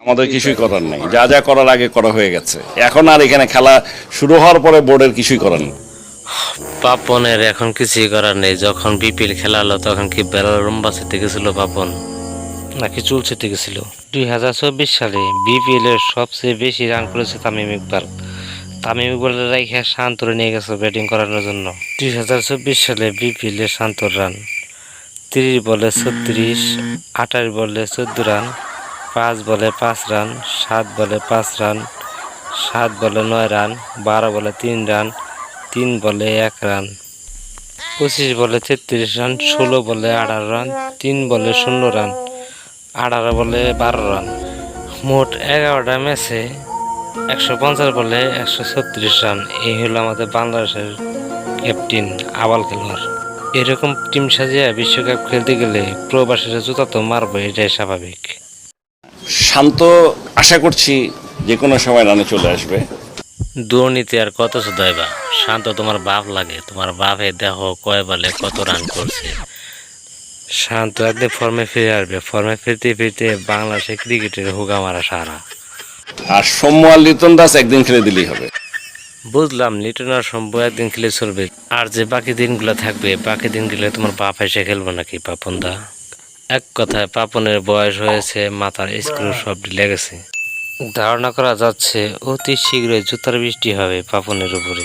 আমাদের কিছুই করার নেই। যা যা করার আগে করা হয়ে গেছে। এখন আর এখানে খেলা শুরু হওয়ার পরে বোর্ডের কিছুই করার নেই। পাপনের এখন কিছুই করার নেই। যখন বিপিএল খেলা হলো তখন কি বেলার রুম্বা গেছিল পাপন? নাকি চুল ছেতে গেছিল? দুই হাজার চব্বিশ সালে বিপিএল এর সবচেয়ে বেশি রান করেছে তামিম ইকবাল। তামিম ইকবালের রাইখা শান্তরে নিয়ে গেছে ব্যাটিং করানোর জন্য। দুই হাজার চব্বিশ সালে বিপিএল এর শান্তর রান তিরিশ বলে ছত্রিশ আঠাশ বলে চোদ্দ রান পাঁচ বলে পাঁচ রান, সাত বলে পাঁচ রান, সাত বলে নয় রান, বারো বলে তিন রান, তিন বলে এক রান, পঁচিশ বলে তেত্রিশ রান, ষোলো বলে আঠারো রান, তিন বলে শূন্য রান, আঠারো বলে বারো রান। মোট এগারোটা ম্যাচে একশো পঞ্চাশ বলে একশো ছত্রিশ রান। এই হলো আমাদের বাংলাদেশের ক্যাপ্টেন আবাল খেলোয়াড় এরকম টিম সাজিয়ে বিশ্বকাপ খেলতে গেলে প্রবাসীরা জুতা তো মারবো এটাই স্বাভাবিক। শান্ত আশা করছি যে কোনো সময় রানে চলে আসবে। দুর্নীতি আর কত শুধাইবা? শান্ত তোমার বাপ লাগে তোমার বাপে দেহ কয় বলে কত রান করছে। শান্ত একদিন ফর্মে ফিরে আসবে। ফর্মে ফিরতে ফিরতে বাংলাদেশে ক্রিকেটের হুগা মারা সারা। আর সৌম্য আর লিটন দাস একদিন খেলে দিলেই হবে। বুঝলাম লিটন আর শম্ভু একদিন খেলে চলবে। আর যে বাকি দিনগুলো থাকবে বাকি দিনগুলো তোমার বাপ এসে খেলব নাকি পাপন দা? এক কথায় পাপনের বয়স হয়েছে, মাথার স্ক্রু সব ঢিলে গেছে ধারণা করা যাচ্ছে, অতি শীঘ্রই জুতার বৃষ্টি হবে পাপনের উপরে।